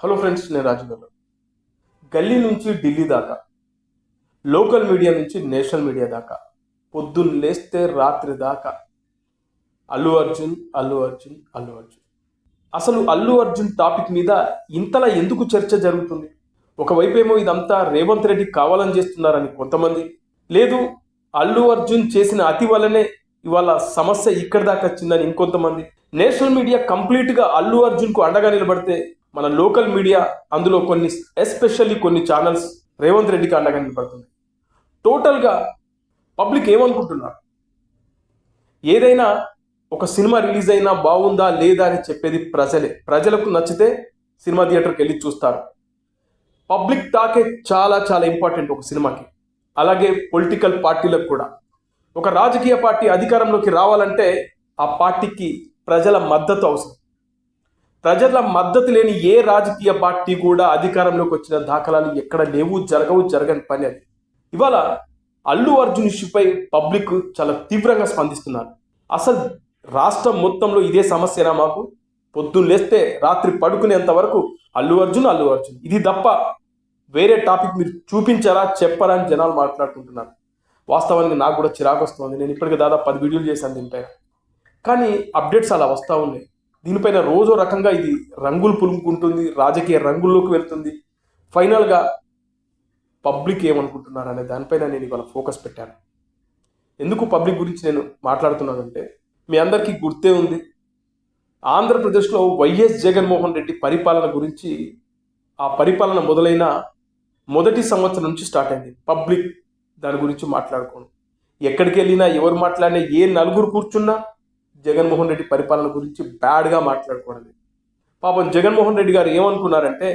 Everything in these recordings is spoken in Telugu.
హలో ఫ్రెండ్స్ నేను రాజుగారు గల్లీ నుంచి ఢిల్లీ దాకా లోకల్ మీడియా నుంచి నేషనల్ మీడియా దాకా పొద్దున్న లేస్తే రాత్రి దాకా అల్లు అర్జున్ అల్లు అర్జున్ అల్లు అర్జున్. అసలు అల్లు అర్జున్ టాపిక్ మీద ఇంతలా ఎందుకు చర్చ జరుగుతుంది? ఒకవైపు ఏమో ఇదంతా రేవంత్ రెడ్డి కావాలని చేస్తున్నారని కొంతమంది. లేదు అల్లు అర్జున్ చేసిన అతి వల్లనే ఇవాళ సమస్య ఇక్కడి దాకా వచ్చిందని ఇంకొంతమంది. నేషనల్ మీడియా కంప్లీట్గా అల్లు అర్జున్కు అండగా నిలబడితే మన లోకల్ మీడియా అందులో కొన్ని ఎస్పెషల్లీ కొన్ని ఛానల్స్ రేవంత్ రెడ్డికి అండగా నిలబడుతుంది టోటల్గా పబ్లిక్ ఏమనుకుంటున్నారు? ఏదైనా ఒక సినిమా రిలీజ్ అయినా బాగుందా లేదా అని చెప్పేది ప్రజలే. ప్రజలకు నచ్చితే సినిమా థియేటర్కి వెళ్ళి చూస్తారు. పబ్లిక్ టాకే చాలా చాలా ఇంపార్టెంట్ ఒక సినిమాకి. అలాగే పొలిటికల్ పార్టీలకు కూడా. ఒక రాజకీయ పార్టీ అధికారంలోకి రావాలంటే ఆ పార్టీకి ప్రజల మద్దతు అవసరం. ప్రజల మద్దతు లేని ఏ రాజకీయ పార్టీ కూడా అధికారంలోకి వచ్చిన దాఖలాలు ఎక్కడ లేవు జరగవు జరగని పని అది. ఇవాళ అల్లు అర్జున్ ఇష్యూపై పబ్లిక్ చాలా తీవ్రంగా స్పందిస్తున్నారు. అసలు రాష్ట్రం మొత్తంలో ఇదే సమస్యనా మాకు? పొద్దున్న లేస్తే రాత్రి పడుకునేంత వరకు అల్లు అర్జున్ అల్లు అర్జున్. ఇది తప్ప వేరే టాపిక్ మీరు చూపించారా చెప్పరా అని జనాలు మాట్లాడుకుంటున్నారు. వాస్తవానికి నాకు కూడా చిరాకు వస్తుంది. నేను ఇప్పటికే దాదాపు పది వీడియోలు చేశాను దీనిపై కానీ అప్డేట్స్ అలా వస్తూ ఉన్నాయి. దీనిపైన రోజో రకంగా ఇది రంగులు పులుముకుంటుంది రాజకీయ రంగుల్లోకి వెళ్తుంది. ఫైనల్గా పబ్లిక్ ఏమనుకుంటున్నారు అనే దానిపైన నేను ఇవాళ ఫోకస్ పెట్టాను. ఎందుకు పబ్లిక్ గురించి నేను మాట్లాడుతున్నానంటే మీ అందరికీ గుర్తే ఉంది. ఆంధ్రప్రదేశ్లో వైఎస్ జగన్మోహన్ రెడ్డి పరిపాలన గురించి ఆ పరిపాలన మొదలైన మొదటి సంవత్సరం నుంచి స్టార్ట్ అయింది. పబ్లిక్ దాని గురించి మాట్లాడుకోను. ఎక్కడికి వెళ్ళినా ఎవరు మాట్లాడినా ఏ నలుగురు కూర్చున్నా జగన్మోహన్ రెడ్డి పరిపాలన గురించి బ్యాడ్గా మాట్లాడుకోవడమే పాపం జగన్మోహన్ రెడ్డి గారు ఏమనుకున్నారంటే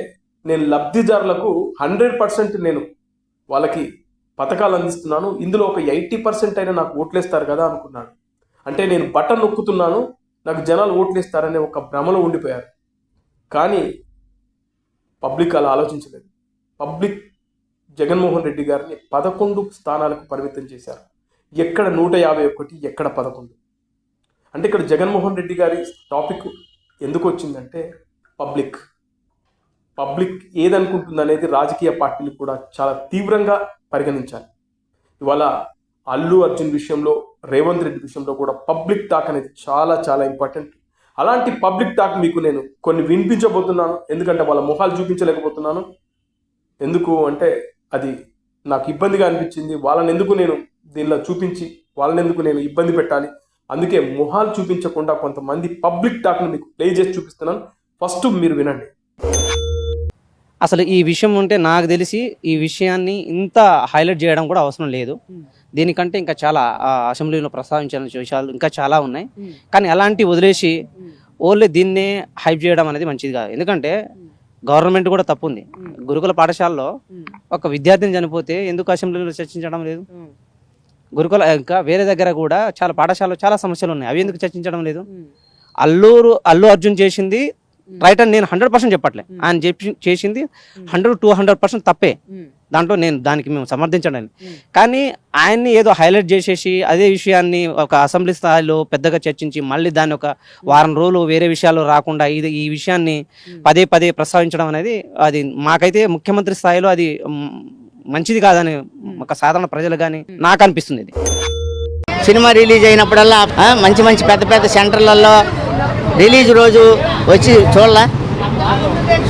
నేను లబ్ధిదారులకు హండ్రెడ్ పర్సెంట్ నేను వాళ్ళకి పథకాలు అందిస్తున్నాను ఇందులో ఒక ఎయిటీ పర్సెంట్ అయినా నాకు ఓట్లేస్తారు కదా అనుకున్నాను. అంటే నేను బటన్ నొక్కుతున్నాను నాకు జనాలు ఓట్లేస్తారనే ఒక భ్రమలో ఉండిపోయారు. కానీ పబ్లిక్ అలా ఆలోచించలేదు. పబ్లిక్ జగన్మోహన్ రెడ్డి గారిని పదకొండు స్థానాలకు పరిమితం చేశారు. ఎక్కడ నూట యాభై ఒకటి ఎక్కడ పదకొండు. అంటే ఇక్కడ జగన్మోహన్ రెడ్డి గారి టాపిక్ ఎందుకు వచ్చిందంటే పబ్లిక్ పబ్లిక్ ఏదనుకుంటుంది అనేది రాజకీయ పార్టీలు కూడా చాలా తీవ్రంగా పరిగణించాలి. ఇవాళ అల్లు అర్జున్ విషయంలో రేవంత్ రెడ్డి విషయంలో కూడా పబ్లిక్ టాక్ అనేది చాలా చాలా ఇంపార్టెంట్ అలాంటి పబ్లిక్ టాక్ మీకు నేను కొన్ని వినిపించబోతున్నాను. ఎందుకంటే వాళ్ళ మొహాలు చూపించలేకపోతున్నాను. ఎందుకు అంటే అది నాకు ఇబ్బందిగా అనిపించింది. వాళ్ళని ఎందుకు నేను దీనిలో చూపించి వాళ్ళని ఎందుకు నేను ఇబ్బంది పెట్టాలి? అందుకే మొహాలు చూపించకుండా కొంతమంది పబ్లిక్ టాక్ను మీకు ప్లే చేసి చూపిస్తున్నాను. ఫస్ట్ మీరు వినండి. అసలు ఈ విషయం ఉంటే నాకు తెలిసి ఈ విషయాన్ని ఇంత హైలైట్ చేయడం కూడా అవసరం లేదు. దీనికంటే ఇంకా చాలా ఆ, అసెంబ్లీలో ప్రస్తావించాల్సిన విషయాలు ఇంకా చాలా ఉన్నాయి. కానీ అలాంటి వదిలేసి ఓన్లీ దీన్నే హైప్ చేయడం అనేది మంచిది కాదు. ఎందుకంటే గవర్నమెంట్ కూడా తప్పు ఉంది గురుకుల పాఠశాలలో ఒక విద్యార్థిని చనిపోతే ఎందుకు అసెంబ్లీలో చర్చించడం లేదు? గురుకుల ఇంకా వేరే దగ్గర కూడా చాలా పాఠశాలలో చాలా సమస్యలు ఉన్నాయి అవి ఎందుకు చర్చించడం లేదు? అల్లూరు అల్లు అర్జున్ చేసింది రైట్ అని నేను హండ్రెడ్ పర్సెంట్ చెప్పట్లే. ఆయన చెప్పి- చేసింది హండ్రెడ్ టూ హండ్రెడ్ పర్సెంట్ తప్పే. దాంట్లో నేను దానికి మేము సమర్థించడానికి కానీ ఆయన్ని ఏదో హైలైట్ చేసేసి అదే విషయాన్ని ఒక అసెంబ్లీ స్థాయిలో పెద్దగా చర్చించి మళ్ళీ దాన్ని ఒక వారం రోజులు వేరే విషయాలు రాకుండా ఇది ఈ విషయాన్ని పదే పదే ప్రస్తావించడం అనేది అది మాకైతే ముఖ్యమంత్రి స్థాయిలో అది మంచిది కాదని ఒక సాధారణ ప్రజలు కానీ నాకు అనిపిస్తుంది ఇది. సినిమా రిలీజ్ అయినప్పుడల్లా మంచి మంచి పెద్ద పెద్ద సెంటర్లలో రిలీజ్ రోజు వచ్చి చూడలా?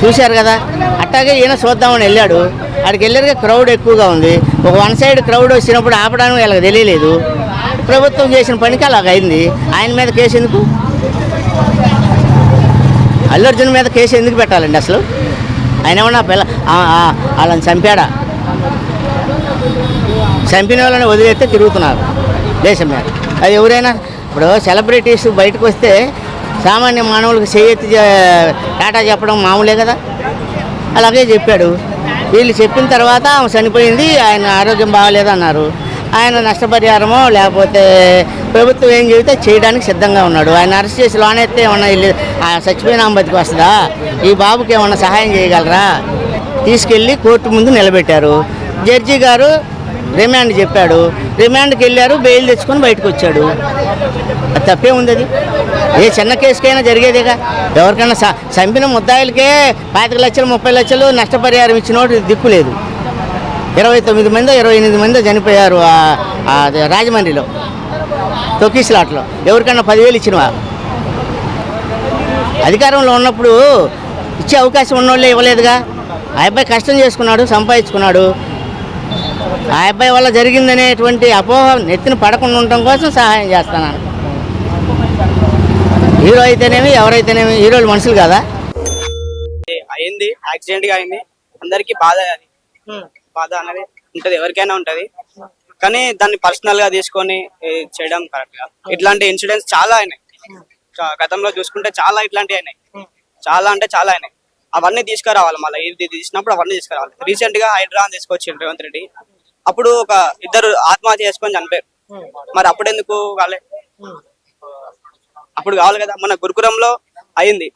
చూశారు కదా? అట్టాగే ఈయన చూద్దామని వెళ్ళాడు. అక్కడికి వెళ్ళారుగా క్రౌడ్ ఎక్కువగా ఉంది. ఒక వన్ సైడ్ క్రౌడ్ వచ్చినప్పుడు ఆపడానికి వీళ్ళకి తెలియలేదు. ప్రభుత్వం చేసిన పనికి అలాగ అయింది. ఆయన మీద కేసు ఎందుకు? అల్లు అర్జున్ మీద కేసు ఎందుకు పెట్టాలండి అసలు? ఆయన ఏమన్నా పిల్ల వాళ్ళని చంపాడా? చంపిన వాళ్ళని వదిలేస్తే తిరుగుతున్నారు దేశం మీద. అది ఎవరైనా ఇప్పుడు సెలబ్రిటీస్ బయటకు వస్తే సామాన్య మానవులకు చేయెత్తి టాటా చెప్పడం మామూలే కదా? అలాగే చెప్పాడు. వీళ్ళు చెప్పిన తర్వాత ఆమె చనిపోయింది ఆయన ఆరోగ్యం బాగాలేదు అన్నారు. ఆయన నష్టపరిహారమో లేకపోతే ప్రభుత్వం ఏం చెబితే చేయడానికి సిద్ధంగా ఉన్నాడు. ఆయన అరెస్ట్ చేసి లోన్ ఎత్తే ఏమన్నా వెళ్ళి చచ్చిపోయిన ఆమె బతికి వస్తుందా? ఈ బాబుకి ఏమన్నా సహాయం చేయగలరా? తీసుకెళ్ళి కోర్టు ముందు నిలబెట్టారు. జడ్జి గారు రిమాండ్ చెప్పాడు. రిమాండ్కి వెళ్ళారు బెయిల్ తెచ్చుకొని బయటకు వచ్చాడు. అది తప్పే ఉంది అది. ఏ చిన్న కేసుకైనా జరిగేదేగా? ఎవరికైనా చంపిన ముద్దాయిలకే పాతిక లక్షలు ముప్పై లక్షలు నష్టపరిహారం ఇచ్చినోడు దిక్కు లేదు. ఇరవై తొమ్మిది మంది ఇరవై ఎనిమిది మంది చనిపోయారు రాజమండ్రిలో తొక్కిస్లాట్లో ఎవరికైనా పదివేలు ఇచ్చినవా? అధికారంలో ఉన్నప్పుడు ఇచ్చే అవకాశం ఉన్నోళ్ళే ఇవ్వలేదుగా? ఆ అబ్బాయి కష్టం చేసుకున్నాడు సంపాదించుకున్నాడు. ఆ అబ్బాయి వల్ల జరిగిందనేటువంటి అపోహ నెత్తిన పడకుండా ఉండటం కోసం సహాయం చేస్తున్నాను హీరో అయితేనేమి ఎవరైతేనేమి హీరోలు మనుషులు కదా. అయింది యాక్సిడెంట్గా అయింది. అందరికి బాధ అది బాధ అనేది ఉంటది ఎవరికైనా ఉంటది. కానీ దాన్ని పర్సనల్గా తీసుకొని చేయడం కరెక్ట్గా ఇట్లాంటి ఇన్సిడెంట్స్ చాలా అయినాయి. గతంలో చూసుకుంటే చాలా ఇట్లాంటివి అయినాయి. చాలా అంటే చాలా అయినాయి. అవన్నీ తీసుకురావాలి మళ్ళీ. ఇది తీసినప్పుడు అవన్నీ తీసుకురావాలి. రీసెంట్గా హైడ్రా అని తీసుకొచ్చిండు రేవంత్ రెడ్డి. అప్పుడు ఒక ఇద్దరు ఆత్మహత్య చేసుకొని చనిపోయారు. మరి అప్పుడు ఎందుకు కాలే? అప్పుడు కావాలి కదా. మన గురుకులంలో అయింది.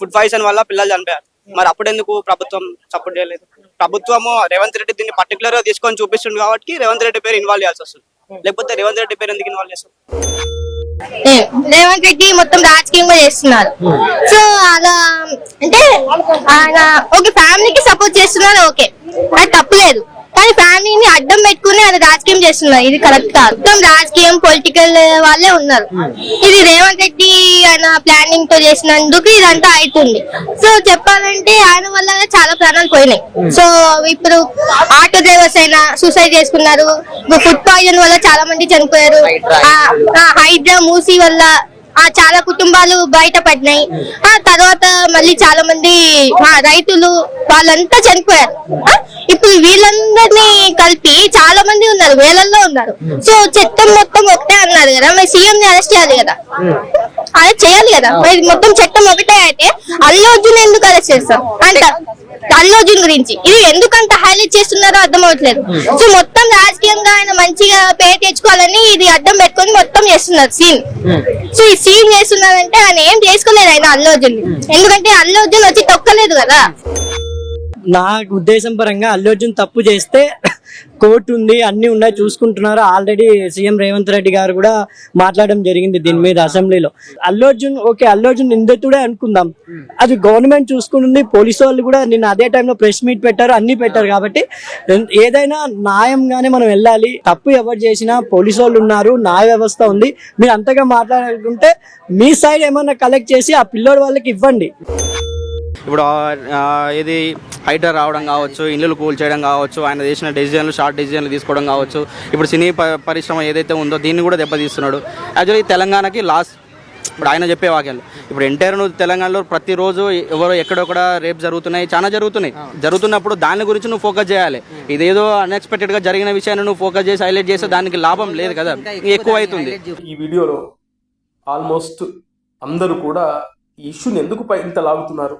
ఫుడ్ పాయిజన్ వల్ల పిల్లలు చనిపోయారు. మరి అప్పుడు ఎందుకు ప్రభుత్వం సపోర్ట్ చేయలేదు? ప్రభుత్వము రేవంత్ రెడ్డి దీన్ని పర్టికులర్గా తీసుకొని చూపిస్తుంది కాబట్టి రేవంత్ రెడ్డి పేరు ఇన్వాల్వ్ చేయాల్సి వస్తుంది. లేకపోతే రేవంత్ రెడ్డి పేరు ఎందుకు ఇన్వాల్వ్ చేస్తుంది రేవంత్ రెడ్డి మొత్తం రాజకీయంగా చేస్తున్నారు. సో అలా అంటే ఆయన ఓకే ఫ్యామిలీకి సపోర్ట్ చేస్తున్నారు ఓకే. అది తప్పులేదు. కానీ ఫ్యామిలీని అడ్డం పెట్టుకుని అది రాజకీయం చేస్తున్నారు. ఇది కరెక్ట్? కాదు మొత్తం రాజకీయం పొలిటికల్ వాళ్ళే ఉన్నారు. ఇది రేవంత్ రెడ్డి ఆయన ప్లానింగ్తో చేసినందుకు ఇదంతా అవుతుంది. సో చెప్పాలంటే ఆయన వల్ల చాలా ప్రాణాలు పోయినాయి. సో ఇప్పుడు ఆటో డ్రైవర్స్ అయినా సూసైడ్ చేసుకున్నారు. ఫుడ్ పాయిజన్ వల్ల చాలా మంది చనిపోయారు. ఆ- హైడ్రా మూసి వల్ల ఆ చాలా కుటుంబాలు బయటపడినాయి ఆ తర్వాత మళ్ళీ చాలా మంది ఆ, రైతులు వాళ్ళంతా చనిపోయారు. ఇప్పుడు వీళ్ళందరినీ కలిపి చాలా మంది ఉన్నారు వేలల్లో ఉన్నారు. సో చట్టం మొత్తం ఒకటే అన్నారు కదా మరి సీఎం అరెస్ట్ చేయాలి కదా. అరెస్ట్ చేయాలి కదా. మరి మొత్తం చట్టం ఒకటే అయితే అల్లు అర్జున్ ఎందుకు అరెస్ట్ చేస్తాం అంట అల్లు అర్జున్ గురించి. ఇది ఎందుకంత హైలైట్ చేస్తున్నారో అర్థం అవట్లేదు సో మొత్తం రాజకీయంగా ఆయన మంచిగా పేరు తెచ్చుకోవాలని ఇది అడ్డం పెట్టుకొని మొత్తం చేస్తున్నారు సీన్. సో ఈ సీన్ చేస్తున్నారంటే ఆయన ఏం చేసుకోలేదు ఆయన అల్లు అర్జున్ ఎందుకంటే అల్లు అర్జున్ వచ్చి తొక్కలేదు కదా. నా ఉద్దేశం పరంగా అల్లు అర్జున్ తప్పు చేస్తే కోర్టు ఉంది అన్ని ఉన్నాయి చూసుకుంటున్నారు. ఆల్రెడీ సీఎం రేవంత్ రెడ్డి గారు కూడా మాట్లాడడం జరిగింది దీని మీద అసెంబ్లీలో. అల్లు అర్జున్ ఓకే అల్లు అర్జున్ నిందితుడే అనుకుందాం. అది గవర్నమెంట్ చూసుకుంటుంది పోలీసు వాళ్ళు కూడా నిన్న అదే టైంలో ప్రెస్ మీట్ పెట్టారు అన్ని పెట్టారు కాబట్టి ఏదైనా న్యాయంగానే మనం వెళ్ళాలి. తప్పు ఎవరు చేసినా పోలీసు వాళ్ళు ఉన్నారు న్యాయ వ్యవస్థ ఉంది. మీరు అంతగా మాట్లాడాలనుకుంటే మీ సైడ్ ఏమన్నా కలెక్ట్ చేసి ఆ పిల్లోడు వాళ్ళకి ఇవ్వండి. ఇప్పుడు ఇది హైడ్రా రావడం కావచ్చు ఇల్లులు కూల్ చేయడం కావచ్చు ఆయన చేసిన డెసిజన్లు షార్ట్ డెసిజన్లు తీసుకోవడం కావచ్చు ఇప్పుడు సినీ పరిశ్రమ ఏదైతే ఉందో దీన్ని కూడా దెబ్బతీస్తున్నాడు. యాక్చువల్లీ తెలంగాణకి లాస్ ఇప్పుడు ఆయన చెప్పే వాక్యాలు. ఇప్పుడు ఎంటైర్ నువ్వు తెలంగాణలో ప్రతిరోజు ఎవరో ఎక్కడొక్కడ రేపు జరుగుతున్నాయి చాలా జరుగుతున్నాయి. జరుగుతున్నప్పుడు దాని గురించి నువ్వు ఫోకస్ చేయాలి. ఇదేదో అన్ఎక్స్పెక్టెడ్గా జరిగిన విషయాన్ని నువ్వు ఫోకస్ చేసి హైలైట్ చేస్తే దానికి లాభం లేదు కదా. ఎక్కువ అవుతుంది. ఈ వీడియోలో ఆల్మోస్ట్ అందరూ కూడా ఈ ఇష్యూని ఎందుకు ఇంత లాగుతున్నారు?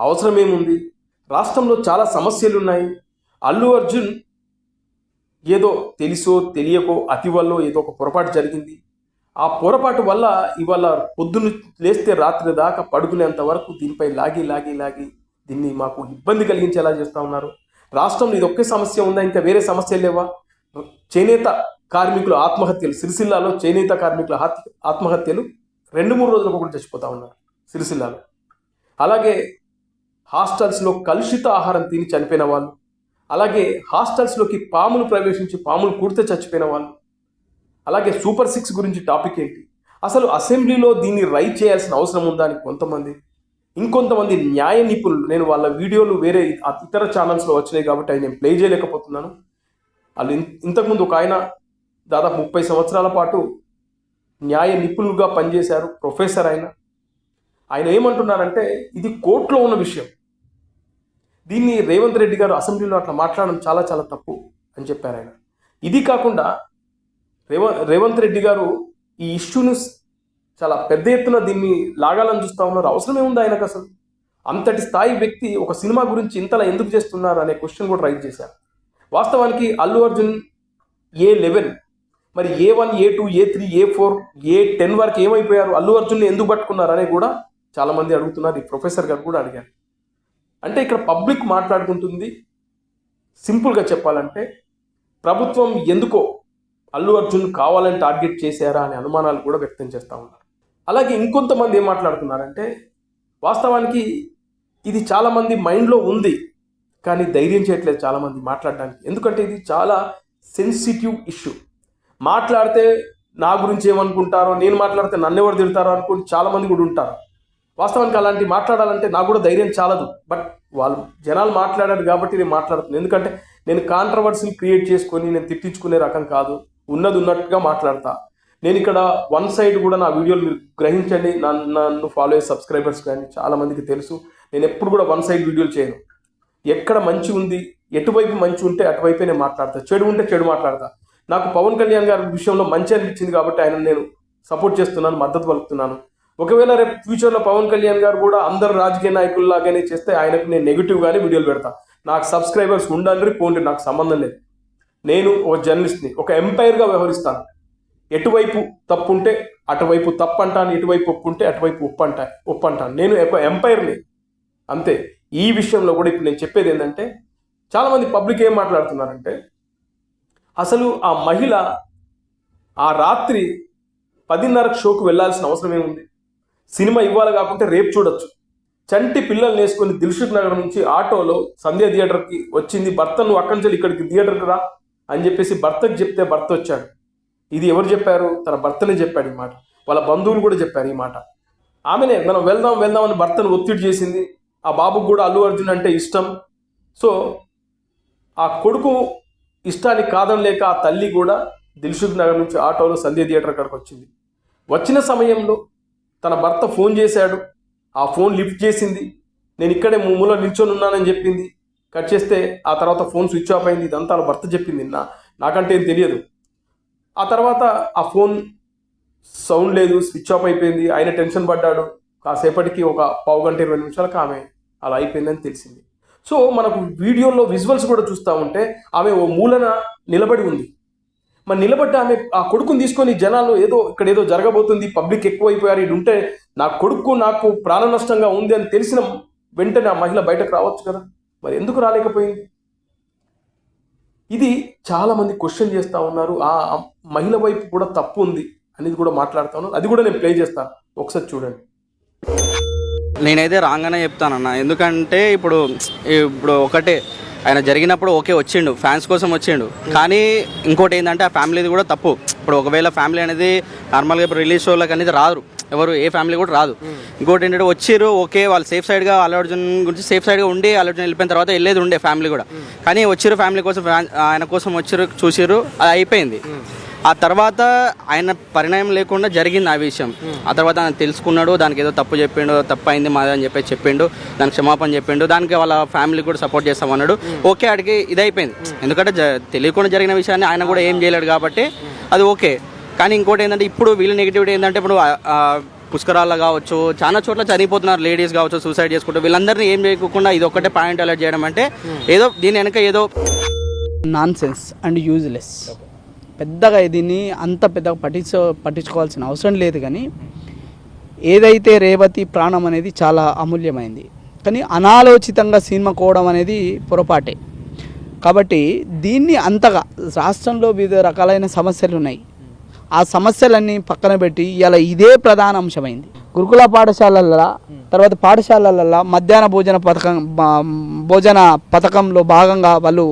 అవసరమేముంది? రాష్ట్రంలో చాలా సమస్యలు ఉన్నాయి అల్లు అర్జున్ ఏదో తెలుసో తెలియకో అతి వల్ల ఏదో ఒక పొరపాటు జరిగింది. ఆ పొరపాటు వల్ల ఇవాళ పొద్దున్న లేస్తే రాత్రి దాకా పడుకునేంత వరకు దీనిపై లాగి లాగి లాగి దీన్ని మాకు ఇబ్బంది కలిగించేలా చేస్తూ ఉన్నారు. రాష్ట్రంలో ఇది ఒకే సమస్య ఉందా? ఇంకా వేరే సమస్యలు లేవా? చేనేత కార్మికుల ఆత్మహత్యలు సిరిసిల్లాలో చేనేత కార్మికుల ఆత్మహత్యలు రెండు మూడు రోజులకు ఒకటి చచ్చిపోతూ ఉన్నారు సిరిసిల్లాలో. అలాగే హాస్టల్స్లో కలుషిత ఆహారం తిని చనిపోయిన వాళ్ళు అలాగే హాస్టల్స్లోకి పాములు ప్రవేశించి పాములు కుడితే చచ్చిపోయిన వాళ్ళు. అలాగే సూపర్ సిక్స్ గురించి టాపిక్ ఏంటి? అసలు అసెంబ్లీలో దీన్ని రైట్ చేయాల్సిన అవసరం ఉందా అని కొంతమంది ఇంకొంతమంది న్యాయ నిపుణులు నేను వాళ్ళ వీడియోలు వేరే ఇతర ఛానల్స్లో వచ్చినాయి కాబట్టి అవి నేను ప్లే చేయలేకపోతున్నాను. వాళ్ళు ఇన్- ఇంతకుముందు ఒక ఆయన దాదాపు ముప్పై సంవత్సరాల పాటు న్యాయ నిపుణులుగా పనిచేశారు ప్రొఫెసర్ ఆయన. ఆయన ఏమంటున్నారంటే ఇది కోర్టులో ఉన్న విషయం. దీన్ని రేవంత్ రెడ్డి గారు అసెంబ్లీలో అట్లా మాట్లాడడం చాలా చాలా తప్పు అని చెప్పారు ఆయన. ఇది కాకుండా రేవ రేవంత్ రెడ్డి గారు ఈ ఇష్యూను చాలా పెద్ద ఎత్తున దీన్ని లాగాలని చూస్తూ ఉన్నారు. అవసరమే ఉంది ఆయనకు అసలు? అంతటి స్థాయి వ్యక్తి ఒక సినిమా గురించి ఇంతలా ఎందుకు చేస్తున్నారు అనే క్వశ్చన్ కూడా రైజ్ చేశారు. వాస్తవానికి అల్లు అర్జున్ ఏ లెవెన్ మరి A one A two A three A four A ten వరకు ఏమైపోయారు? అల్లు అర్జున్ని ఎందుకు పట్టుకున్నారు అనేది కూడా చాలామంది అడుగుతున్నారు. ఈ ప్రొఫెసర్ గారు కూడా అడిగారు. అంటే ఇక్కడ పబ్లిక్ మాట్లాడుకుంటుంది. సింపుల్గా చెప్పాలంటే ప్రభుత్వం ఎందుకో అల్లు అర్జున్ కావాలని టార్గెట్ చేశారా అనే అనుమానాలు కూడా వ్యక్తం చేస్తూ ఉన్నారు. అలాగే ఇంకొంతమంది ఏం మాట్లాడుతున్నారంటే వాస్తవానికి ఇది చాలామంది మైండ్లో ఉంది కానీ ధైర్యం చేయట్లేదు చాలామంది మాట్లాడడానికి. ఎందుకంటే ఇది చాలా సెన్సిటివ్ ఇష్యూ. మాట్లాడితే నా గురించి ఏమనుకుంటారో నేను మాట్లాడితే నన్ను ఎవరు తిడతారో అనుకుని చాలామంది కూడా ఉంటారు. వాస్తవానికి అలాంటి మాట్లాడాలంటే నాకు కూడా ధైర్యం చాలదు. బట్ వాళ్ళు జనాలు మాట్లాడారు కాబట్టి నేను మాట్లాడుతున్నాను ఎందుకంటే నేను కాంట్రవర్సీలు క్రియేట్ చేసుకొని నేను తిట్టించుకునే రకం కాదు. ఉన్నది ఉన్నట్టుగా మాట్లాడతా. నేను ఇక్కడ వన్ సైడ్ కూడా నా వీడియోలు మీరు గ్రహించండి. నన్ను ఫాలో అయ్యే సబ్స్క్రైబర్స్ కానీ చాలామందికి తెలుసు. నేను ఎప్పుడు కూడా వన్ సైడ్ వీడియోలు చేయను. ఎక్కడ మంచి ఉంది ఎటువైపు మంచి ఉంటే అటువైపే నేను మాట్లాడతా. చెడు ఉంటే చెడు మాట్లాడతా. నాకు పవన్ కళ్యాణ్ గారి విషయంలో మంచి అనిపించింది కాబట్టి ఆయన నేను సపోర్ట్ చేస్తున్నాను మద్దతు పలుకుతున్నాను. ఒకవేళ రేపు ఫ్యూచర్లో పవన్ కళ్యాణ్ గారు కూడా అందరు రాజకీయ నాయకుల్లాగానే చేస్తే ఆయనకు నేను నెగిటివ్గానే వీడియోలు పెడతా. నాకు సబ్స్క్రైబర్స్ ఉండాలి పోండి నాకు సంబంధం లేదు. నేను ఒక జర్నలిస్ట్ని ఒక ఎంపైర్గా వ్యవహరిస్తాను. ఎటువైపు తప్పు ఉంటే అటువైపు తప్పు అంటాను ఎటువైపు ఒప్పు ఉంటే అటువైపు ఉప్పు అంటా ఉప్పు అంటాను నేను ఒక ఎంపైర్ని అంతే. ఈ విషయంలో కూడా ఇప్పుడు నేను చెప్పేది ఏంటంటే చాలామంది పబ్లిక్ ఏం మాట్లాడుతున్నారంటే అసలు ఆ మహిళ ఆ రాత్రి పదిన్నరకు షోకు వెళ్ళాల్సిన అవసరం ఏముంది? సినిమా ఇవ్వాలి కాకుంటే రేపు చూడొచ్చు. చంటి పిల్లల్ని వేసుకొని దిల్షుక్ నగర్ నుంచి ఆటోలో సంధ్య థియేటర్కి వచ్చింది భర్త నువ్వు అక్కడి నుంచి ఇక్కడికి థియేటర్కి రా అని చెప్పేసి భర్తకి చెప్తే భర్త వచ్చాడు. ఇది ఎవరు చెప్పారు? తన భర్తనే చెప్పాడు ఈ మాట. వాళ్ళ బంధువులు కూడా చెప్పారు ఈ మాట. ఆమెనే మనం వెళ్దాం వెళ్దాం అని భర్తను ఒత్తిడి చేసింది. ఆ బాబుకు కూడా అల్లు అర్జున్ అంటే ఇష్టం. సో ఆ కొడుకు ఇష్టానికి కాదనలేక ఆ తల్లి కూడా దిల్షుక్ నగర్ నుంచి ఆటోలో సంధ్య థియేటర్ అక్కడికి వచ్చింది. వచ్చిన సమయంలో తన భర్త ఫోన్ చేశాడు. ఆ ఫోన్ లిఫ్ట్ చేసింది. నేను ఇక్కడే మూల నిల్చొని ఉన్నానని చెప్పింది. కట్ చేస్తే ఆ తర్వాత ఫోన్ స్విచ్ ఆఫ్ అయింది. ఇదంతా వాళ్ళ భర్త చెప్పింది నా నాకంటే ఏం తెలియదు. ఆ తర్వాత ఆ ఫోన్ సౌండ్ లేదు. స్విచ్ ఆఫ్ అయిపోయింది. ఆయన టెన్షన్ పడ్డాడు. కాసేపటికి ఒక పావు గంట ఇరవై నిమిషాలకు ఆమె అలా అయిపోయిందని తెలిసింది. సో మనకు వీడియోలో విజువల్స్ కూడా చూస్తూ ఉంటే ఆమె ఓ మూలన నిలబడి ఉంది. మరి నిలబడ్డ ఆమె ఆ కొడుకుని తీసుకొని జనాలు ఏదో ఇక్కడ ఏదో జరగబోతుంది పబ్లిక్ ఎక్కువైపోయారు ఇది ఉంటే నా కొడుకు నాకు ప్రాణ నష్టంగా ఉంది అని తెలిసిన వెంటనే ఆ మహిళ బయటకు రావచ్చు కదా? మరి ఎందుకు రాలేకపోయింది? ఇది చాలా మంది క్వశ్చన్ చేస్తూ ఉన్నారు ఆ మహిళ వైపు కూడా తప్పు ఉంది అనేది కూడా మాట్లాడుతా ఉన్నారు. అది కూడా నేను ప్లే చేస్తాను ఒకసారి చూడండి. నేనైతే రాగానే చెప్తానన్నా ఎందుకంటే ఇప్పుడు ఇప్పుడు ఒకటే ఆయన జరిగినప్పుడు ఓకే వచ్చిండు ఫ్యాన్స్ కోసం వచ్చిండు. కానీ ఇంకోటి ఏంటంటే ఆ ఫ్యామిలీది కూడా తప్పు. ఇప్పుడు ఒకవేళ ఫ్యామిలీ అనేది నార్మల్గా ఇప్పుడు రిలీజ్ షోలకు అనేది రాదు. ఎవరు ఏ ఫ్యామిలీ కూడా రాదు. ఇంకోటి ఏంటంటే వచ్చారు ఓకే వాళ్ళు సేఫ్ సైడ్గా అల్లు అర్జున్ గురించి సేఫ్ సైడ్గా ఉండి అల్లు అర్జున్ వెళ్ళిపోయిన తర్వాత వెళ్ళేది ఉండే ఫ్యామిలీ కూడా. కానీ వచ్చారు ఫ్యామిలీ కోసం ఫ్యాన్- ఆయన కోసం వచ్చారు చూసిర్రు అది అయిపోయింది. ఆ తర్వాత ఆయన పరిణామం లేకుండా జరిగింది ఆ విషయం. ఆ తర్వాత ఆయన తెలుసుకున్నాడు దానికి ఏదో తప్పు చెప్పిండు తప్పు అయింది మాది అని చెప్పి చెప్పిండు దానికి క్షమాపణ చెప్పిండు దానికి వాళ్ళ ఫ్యామిలీ కూడా సపోర్ట్ చేస్తామన్నాడు ఓకే ఆడికి ఇది అయిపోయింది ఎందుకంటే జ- తెలియకుండా జరిగిన విషయాన్ని ఆయన కూడా ఏం చేయలేడు కాబట్టి అది ఓకే. కానీ ఇంకోటి ఏంటంటే ఇప్పుడు వీళ్ళ నెగిటివిటీ ఏంటంటే ఇప్పుడు ఆ- పుష్కరాల్లో కావచ్చు చాలా చోట్ల చనిపోతున్నారు లేడీస్ కావచ్చు సూసైడ్ చేసుకుంటూ వీళ్ళందరినీ ఏం చేయకుండా ఇది ఒక్కటే పాయింట్ అలర్ట్ చేయడం అంటే ఏదో దీని వెనక ఏదో నాన్ సెన్స్ అండ్ యూజ్లెస్ పెద్దగా దీన్ని అంత పెద్దగా పట్టించు పట్టించుకోవాల్సిన అవసరం లేదు కానీ ఏదైతే రేవతి ప్రాణం అనేది చాలా అమూల్యమైంది. కానీ అనాలోచితంగా సినిమా కోవడం అనేది పొరపాటే. కాబట్టి దీన్ని అంతగా రాష్ట్రంలో వివిధ రకాలైన సమస్యలు ఉన్నాయి. ఆ సమస్యలన్నీ పక్కన పెట్టి ఇలా ఇదే ప్రధాన అంశమైంది. గురుకుల పాఠశాలల తర్వాత పాఠశాలల మధ్యాహ్న భోజన పథకం భోజన పథకంలో భాగంగా వాళ్ళు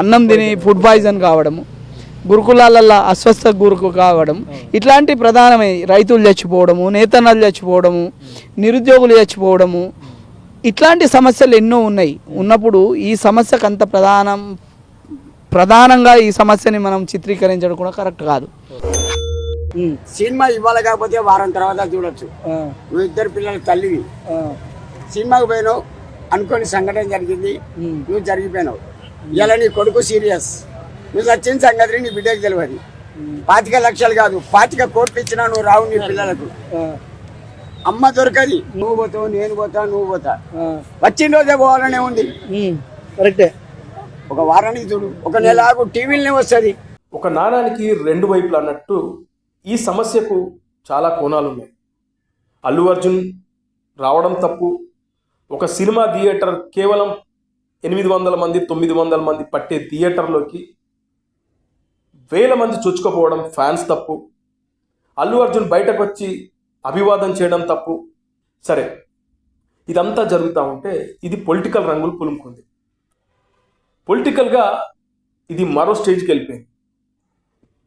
అన్నం తిని ఫుడ్ పాయిజన్ కావడము గురుకులాలలో అస్వస్థ గురుకు కావడం ఇట్లాంటి ప్రధానమై రైతులు చచ్చిపోవడము నేతన్నలు చచ్చిపోవడము నిరుద్యోగులు చచ్చిపోవడము. ఇట్లాంటి సమస్యలు ఎన్నో ఉన్నాయి. ఉన్నప్పుడు ఈ సమస్యకు అంత ప్రధానం ప్రధానంగా ఈ సమస్యని మనం చిత్రీకరించడం కూడా కరెక్ట్ కాదు. సినిమా ఇవ్వాలి కాకపోతే వారం తర్వాత చూడొచ్చు. నువ్వు ఇద్దరు పిల్లల తల్లివి. సినిమాకి పోయినావు అనుకోని సంఘటన జరిగింది. నువ్వు జరిగిపోయినావు. ఇలా నీ కొడుకు సీరియస్. నువ్వు వచ్చిన సంగతి నీ బిడ్డకు తెలియదు. పాతిక లక్షలు కాదు పాతిక కోట్లు ఇచ్చినా నువ్వు రావు నీ పిల్లలకు. అమ్మ దొరకది నువ్వు పోతావు నేను పోతా నువ్వు పోతా. వచ్చిన రోజే పోవాలనే ఉంది. కరెక్టే. ఒక వారానికి చూడు ఒక నెల ఆగు టీవీలనే వస్తుంది. ఒక నాణానికి రెండు వైపులు అన్నట్టు ఈ సమస్యకు చాలా కోణాలు ఉన్నాయి అల్లు అర్జున్ రావడం తప్పు ఒక సినిమా థియేటర్ కేవలం ఎనిమిది వందల మంది తొమ్మిది వందల మంది పట్టే థియేటర్లోకి వేల మంది చొచ్చుకుపోవడం ఫ్యాన్స్ తప్పు. అల్లు అర్జున్ బయటకు వచ్చి అభివాదం చేయడం తప్పు. సరే ఇదంతా జరుగుతూ ఉంటే ఇది పొలిటికల్ రంగులు పులుముకుంది. పొలిటికల్గా ఇది మరో స్టేజ్కి వెళ్ళిపోయింది.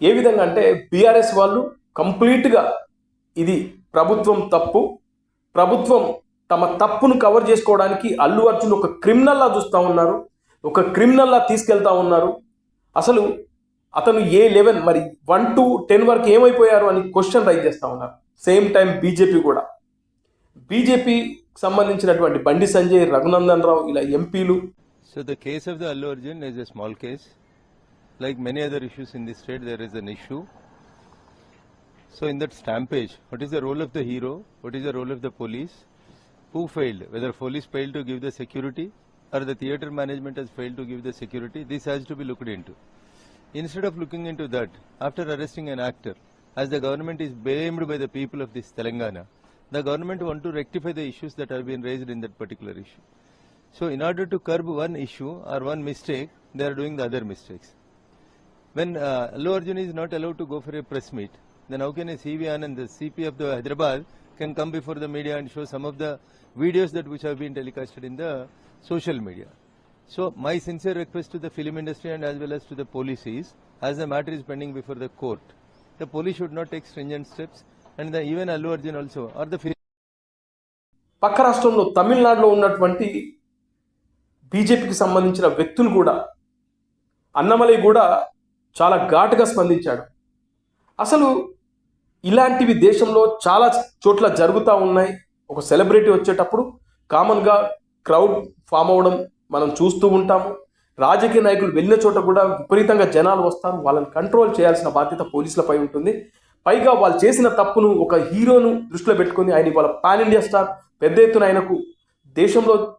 ఏ విధంగా అంటే బీఆర్ఎస్ వాళ్ళు కంప్లీట్గా ఇది ప్రభుత్వం తప్పు. ప్రభుత్వం తమ తప్పును కవర్ చేసుకోవడానికి అల్లు అర్జున్ ఒక క్రిమినల్లా చూస్తూ ఉన్నారు. ఒక క్రిమినల్లా తీసుకెళ్తా ఉన్నారు. అసలు అతను ఏ లెవెన్ మరి వన్ టు టెన్ వరకు ఏమైపోయారు అని క్వశ్చన్ రైజ్ చేస్తూ ఉన్నారు. సేమ్ టైం బీజేపీ కూడా. బీజేపీ సంబంధించినటువంటి బండి సంజయ్ రఘునందన్ రావు ఇలా ఎంపీలు so the case of the Allu Arjun is a small case like many other issues in the state there is an issue so in that stampede what is the role of the hero what is the role of the police who failed whether police fail to give the security or the theatre management has fail to give the security this has to be looked in to Instead of looking into that, after arresting an actor, as the government is blamed by the people of this Telangana, the government want to rectify the issues that have been raised in that particular issue. So in order to curb one issue or one mistake, they are doing the other mistakes. When uh, Allu Arjun is not allowed to go for a press meet, then how can a CV Anand, the CP of the Hyderabad, can come before the media and show some of the videos that which have been telecasted in the social media? So my sincere request to the film industry and as well as to the police is, as the matter is pending before the court, the police should not take stringent steps and the, even Allu Arjun also or the film పక్క రాష్ట్రంలో తమిళనాడులో ఉన్నటువంటి బీజేపీకి సంబంధించిన వ్యక్తులు కూడా అన్నమలై కూడా చాలా ఘాటుగా స్పందించాడు అసలు ఇలాంటివి దేశంలో చాలా చోట్ల జరుగుతూ ఉన్నాయి ఒక సెలబ్రిటీ వచ్చేటప్పుడు కామన్గా క్రౌడ్ ఫామ్ అవ్వడం మనం చూస్తూ ఉంటాము. రాజకీయ నాయకులు వెళ్ళిన చోట కూడా విపరీతంగా జనాలు వస్తారు. వాళ్ళని కంట్రోల్ చేయాల్సిన బాధ్యత పోలీసులపై ఉంటుంది. పైగా వాళ్ళు చేసిన తప్పును ఒక హీరోను దృష్టిలో పెట్టుకుని ఆయన వాళ్ళ పాన్ ఇండియా స్టార్ పెద్ద ఎత్తున ఆయనకు దేశంలో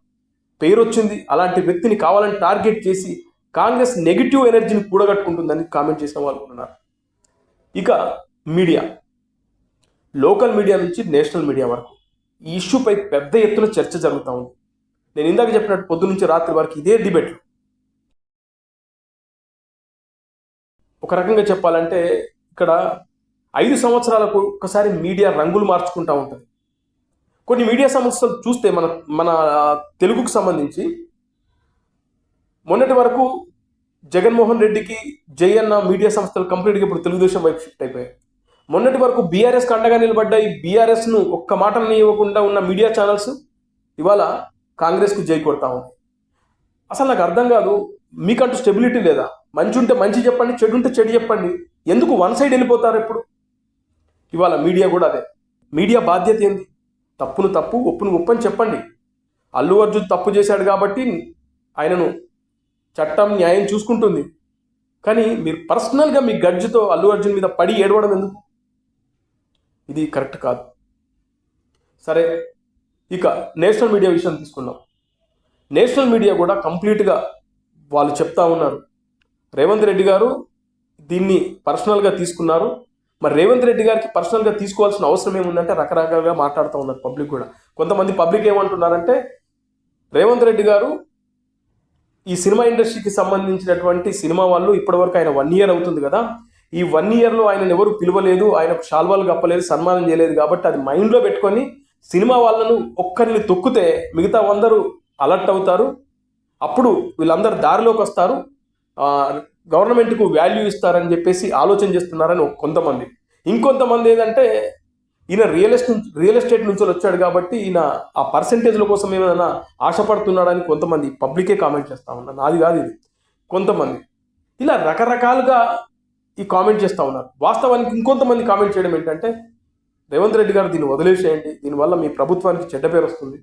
పేరొచ్చింది. అలాంటి వ్యక్తిని కావాలని టార్గెట్ చేసి కాంగ్రెస్ నెగిటివ్ ఎనర్జీని కూడగట్టుకుంటుందని కామెంట్ చేసిన వాళ్ళు ఉన్నారు. ఇక మీడియా. లోకల్ మీడియా నుంచి నేషనల్ మీడియా వరకు ఈ ఇష్యూపై పెద్ద ఎత్తున చర్చ జరుగుతూ ఉంది. నేను ఇందాక చెప్పినట్టు పొద్దు నుంచి రాత్రి వరకు ఇదే డిబేట్ ఒక రకంగా చెప్పాలంటే ఇక్కడ ఐదు సంవత్సరాలకు ఒకసారి మీడియా రంగులు మార్చుకుంటూ ఉంటుంది. కొన్ని మీడియా సంస్థలు చూస్తే మన మన తెలుగుకు సంబంధించి మొన్నటి వరకు జగన్మోహన్ రెడ్డికి జయన్న మీడియా సంస్థలు కంప్లీట్గా ఇప్పుడు తెలుగుదేశం వైపు షిఫ్ట్ అయిపోయాయి. మొన్నటి వరకు బీఆర్ఎస్కి అండగా నిలబడ్డాయి. బీఆర్ఎస్ను ఒక్క మాట ఇవ్వకుండా ఉన్న మీడియా ఛానల్స్ ఇవాళ కాంగ్రెస్కు జై కొడతా ఉంది అసలు నాకు అర్థం కాదు మీకంటూ స్టెబిలిటీ లేదా? మంచి ఉంటే మంచి చెప్పండి చెడు ఉంటే చెడు చెప్పండి. ఎందుకు వన్ సైడ్ వెళ్ళిపోతారు ఎప్పుడు ఇవాళ మీడియా కూడా అదే. మీడియా బాధ్యత ఏంది? తప్పును తప్పు ఒప్పును ఒప్పని చెప్పండి. అల్లు అర్జున్ తప్పు చేశాడు కాబట్టి ఆయనను చట్టం న్యాయం చూసుకుంటుంది. కానీ మీరు పర్సనల్గా మీ గడ్జుతో అల్లు అర్జున్ మీద పడి ఏడవడం ఎందుకు? ఇది కరెక్ట్ కాదు. సరే ఇక నేషనల్ మీడియా విషయం తీసుకుందాం. నేషనల్ మీడియా కూడా కంప్లీట్గా వాళ్ళు చెప్తా ఉన్నారు. రేవంత్ రెడ్డి గారు దీన్ని పర్సనల్గా తీసుకున్నారు. మరి రేవంత్ రెడ్డి గారికి పర్సనల్గా తీసుకోవాల్సిన అవసరం ఏముందంటే రకరకాలుగా మాట్లాడుతూ ఉన్నారు పబ్లిక్ కూడా. కొంతమంది పబ్లిక్ ఏమంటున్నారంటే రేవంత్ రెడ్డి గారు ఈ సినిమా ఇండస్ట్రీకి సంబంధించినటువంటి సినిమా వాళ్ళు ఇప్పటివరకు ఆయన వన్ ఇయర్ అవుతుంది కదా. ఈ వన్ ఇయర్లో ఆయన ఎవరు పిలవలేదు ఆయనకు షాల్వాలు కప్పలేదు సన్మానం చేయలేదు కాబట్టి అది మైండ్లో పెట్టుకొని సినిమా వాళ్ళను ఒక్కరిని తొక్కితే మిగతా అందరూ అలర్ట్ అవుతారు. అప్పుడు వీళ్ళందరూ దారిలోకి వస్తారు. గవర్నమెంట్కు వాల్యూ ఇస్తారని చెప్పేసి ఆలోచన చేస్తున్నారని కొంతమంది. ఇంకొంతమంది ఏంటంటే ఈయన రియల్ ఎస్టేట్ రియల్ ఎస్టేట్ నుంచి వచ్చాడు కాబట్టి ఈయన ఆ పర్సంటేజ్ల కోసం ఏమైనా ఆశపడుతున్నాడని కొంతమంది పబ్లికే కామెంట్ చేస్తూ ఉన్నారు. నాది కాదు ఇది. కొంతమంది. ఇలా రకరకాలుగా ఈ కామెంట్ చేస్తూ ఉన్నారు. వాస్తవానికి ఇంకొంతమంది కామెంట్ చేయడం ఏంటంటే రేవంత్ రెడ్డి గారు దీన్ని వదిలేసేయండి. దీనివల్ల మీ ప్రభుత్వానికి చెడ్డ పేరు వస్తుంది.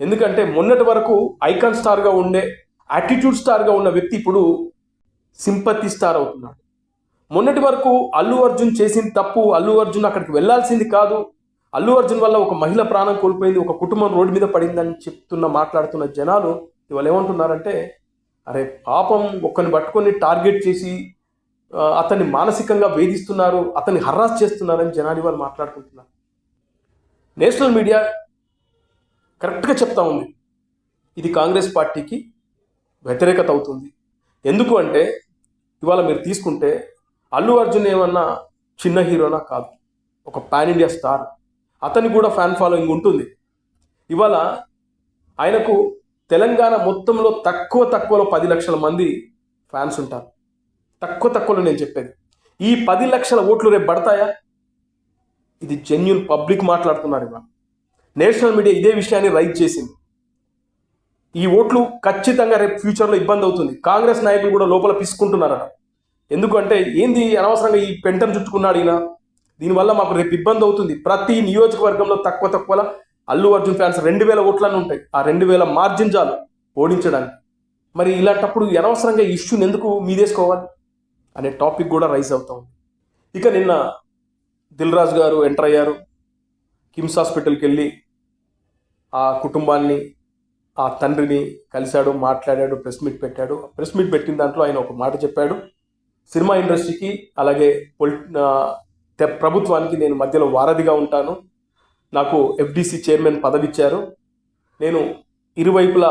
ఎందుకంటే మొన్నటి వరకు ఐకాన్ స్టార్గా ఉండే యాటిట్యూడ్ స్టార్గా ఉన్న వ్యక్తి ఇప్పుడు సింపతి స్టార్ అవుతున్నాడు. మొన్నటి వరకు అల్లు అర్జున్ చేసిన తప్పు అల్లు అర్జున్ అక్కడికి వెళ్ళాల్సింది కాదు. అల్లు అర్జున్ వల్ల ఒక మహిళ ప్రాణం కోల్పోయింది ఒక కుటుంబం రోడ్డు మీద పడిందని చెప్తున్న మాట్లాడుతున్న జనాలు ఇవాళ ఏమంటున్నారంటే అరే పాపం ఒక్కరిని పట్టుకొని టార్గెట్ చేసి అతన్ని మానసికంగా వేధిస్తున్నారు అతన్ని హర్రాస్ చేస్తున్నారని జనాలు వాళ్ళు మాట్లాడుకుంటున్నారు. నేషనల్ మీడియా కరెక్ట్గా చెప్తా ఉంది. ఇది కాంగ్రెస్ పార్టీకి వ్యతిరేకత అవుతుంది. ఎందుకు అంటే ఇవాళ మీరు తీసుకుంటే అల్లు అర్జున్ ఏమన్నా చిన్న హీరోనా కాదు. ఒక పాన్ ఇండియా స్టార్. అతనికి కూడా ఫ్యాన్ ఫాలోయింగ్ ఉంటుంది. ఇవాళ ఆయనకు తెలంగాణ మొత్తంలో తక్కువ తక్కువలో పది లక్షల మంది ఫ్యాన్స్ ఉంటారు. తక్కువ తక్కువలో నేను చెప్పేది. ఈ పది లక్షల ఓట్లు రేపు పడతాయా? ఇది జెన్యున్ పబ్లిక్ మాట్లాడుతున్నారు ఇవాళ. నేషనల్ మీడియా ఇదే విషయాన్ని రైట్ చేసింది. ఈ ఓట్లు ఖచ్చితంగా రేపు ఫ్యూచర్లో ఇబ్బంది అవుతుంది. కాంగ్రెస్ నాయకులు కూడా లోపల పిసుకుంటున్నారట. ఎందుకంటే ఏంది అనవసరంగా ఈ పెంటను చుట్టుకున్నాడు ఈయన? దీనివల్ల మాకు రేపు ఇబ్బంది అవుతుంది. ప్రతి నియోజకవర్గంలో తక్కువ తక్కువ అల్లు అర్జున్ ఫ్యాన్స్ రెండు వేల ఓట్లన్నీ ఉంటాయి. ఆ రెండు వేల మార్జిన్ చాలు ఓడించడానికి. మరి ఇలాంటప్పుడు అనవసరంగా ఇష్యూని ఎందుకు మీదేసుకోవాలి? అనే టాపిక్ కూడా రైజ్ అవుతా ఉంది. ఇక నిన్న దిల్రాజ్ గారు ఎంటర్ అయ్యారు. కిమ్స్ హాస్పిటల్కి వెళ్ళి ఆ కుటుంబాన్ని ఆ తండ్రిని కలిశాడు మాట్లాడాడు ప్రెస్ మీట్ పెట్టాడు. ప్రెస్ మీట్ పెట్టిన దాంట్లో ఆయన ఒక మాట చెప్పాడు. సినిమా ఇండస్ట్రీకి అలాగే పొలి ప్రభుత్వానికి నేను మధ్యలో వారధిగా ఉంటాను. నాకు ఎఫ్డిసి చైర్మన్ పదవి ఇచ్చారు నేను ఇరువైపులా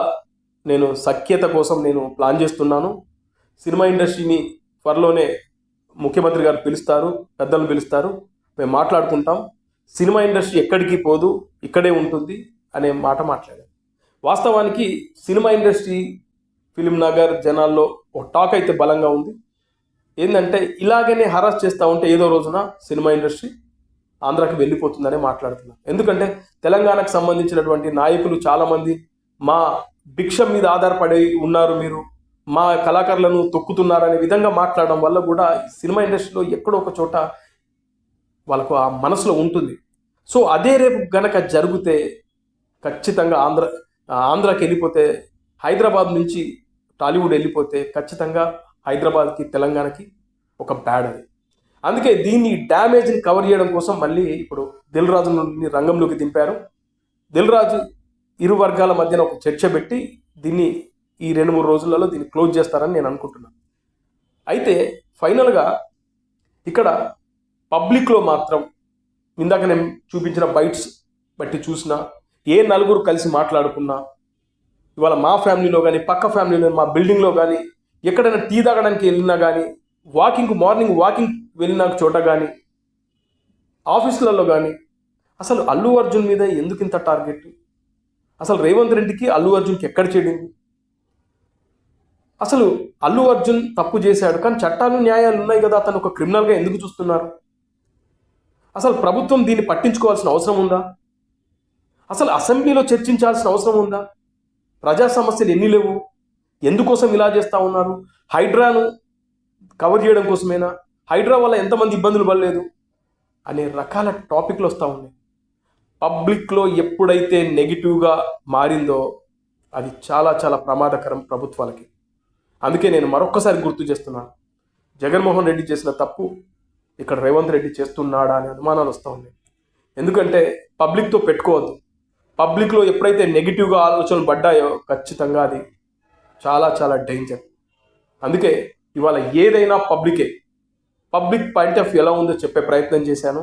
నేను సఖ్యత కోసం నేను ప్లాన్ చేస్తున్నాను. సినిమా ఇండస్ట్రీని త్వరలోనే ముఖ్యమంత్రి గారు పిలుస్తారు పెద్దలు పిలుస్తారు. మేము మాట్లాడుకుంటాం. సినిమా ఇండస్ట్రీ ఎక్కడికి పోదు ఇక్కడే ఉంటుంది అనే మాట మాట్లాడారు. వాస్తవానికి సినిమా ఇండస్ట్రీ ఫిలిం నగర్ జనాల్లో ఒక టాక్ అయితే బలంగా ఉంది. ఏంటంటే ఇలాగనే హరాస్ చేస్తూ ఉంటే ఏదో రోజున సినిమా ఇండస్ట్రీ ఆంధ్రాకి వెళ్ళిపోతుందనే మాట్లాడుతున్నారు. ఎందుకంటే తెలంగాణకు సంబంధించినటువంటి నాయకులు చాలామంది మా భిక్షం మీద ఆధారపడి ఉన్నారు మీరు. మా కళాకారులను తొక్కుతున్నారనే విధంగా మాట్లాడడం వల్ల కూడా సినిమా ఇండస్ట్రీలో ఎక్కడో ఒక చోట వాళ్ళకు ఆ మనసులో ఉంటుంది. సో అదే రేపు గనక జరిగితే ఖచ్చితంగా ఆంధ్ర ఆంధ్రాకి వెళ్ళిపోతే హైదరాబాద్ నుంచి టాలీవుడ్ వెళ్ళిపోతే ఖచ్చితంగా హైదరాబాద్కి తెలంగాణకి ఒక బ్యాడ్ అది. అందుకే దీన్ని డ్యామేజ్ని కవర్ చేయడం కోసం మళ్ళీ ఇప్పుడు దిల్ రాజుని రంగంలోకి దింపారు. దిల్ రాజు ఇరు వర్గాల మధ్యన ఒక చర్చ పెట్టి దీన్ని ఈ రెండు మూడు రోజులలో దీన్ని క్లోజ్ చేస్తారని నేను అనుకుంటున్నాను. అయితే ఫైనల్గా ఇక్కడ పబ్లిక్లో మాత్రం ఇందాక నేను చూపించిన బైట్స్ బట్టి చూసినా ఏ నలుగురు కలిసి మాట్లాడుకున్నా ఇవాళ మా ఫ్యామిలీలో కానీ పక్క ఫ్యామిలీలో మా బిల్డింగ్లో కానీ ఎక్కడైనా టీ తాగడానికి వెళ్ళినా కానీ వాకింగ్ మార్నింగ్ వాకింగ్ వెళ్ళిన చోట కానీ ఆఫీసులలో కానీ అసలు అల్లు అర్జున్ మీద ఎందుకు ఇంత టార్గెట్? అసలు రేవంత్ రెడ్డికి అల్లు అర్జున్కి ఎక్కడ చెడింది? అసలు అల్లు అర్జున్ తప్పు చేశాడు కానీ చట్టాలు న్యాయాలు ఉన్నాయి కదా అతను ఒక క్రిమినల్గా ఎందుకు చూస్తున్నారు? అసలు ప్రభుత్వం దీన్ని పట్టించుకోవాల్సిన అవసరం ఉందా? అసలు అసెంబ్లీలో చర్చించాల్సిన అవసరం ఉందా? ప్రజా సమస్యలు ఎన్ని లేవు? ఎందుకోసం ఇలా చేస్తూ ఉన్నారు? హైడ్రాను కవర్ చేయడం కోసమేనా? హైడ్రా వల్ల ఎంతమంది ఇబ్బందులు పడలేదు? అనే రకాల టాపిక్లు వస్తూ ఉన్నాయి. పబ్లిక్లో ఎప్పుడైతే నెగిటివ్గా మారిందో అది చాలా చాలా ప్రమాదకరం ప్రభుత్వాలకి. అందుకే నేను మరొక్కసారి గుర్తు చేస్తున్నాను. జగన్మోహన్ రెడ్డి చేసిన తప్పు ఇక్కడ రేవంత్ రెడ్డి చేస్తున్నాడా అనే అనుమానాలు వస్తూ ఉన్నాయి. ఎందుకంటే పబ్లిక్తో పెట్టుకోవద్దు. పబ్లిక్లో ఎప్పుడైతే నెగిటివ్గా ఆలోచనలు పడ్డాయో ఖచ్చితంగా అది చాలా చాలా డేంజర్. అందుకే ఇవాళ ఏదైనా పబ్లికే పబ్లిక్ పాయింట్ ఆఫ్ ఎలా ఉందో చెప్పే ప్రయత్నం చేశాను.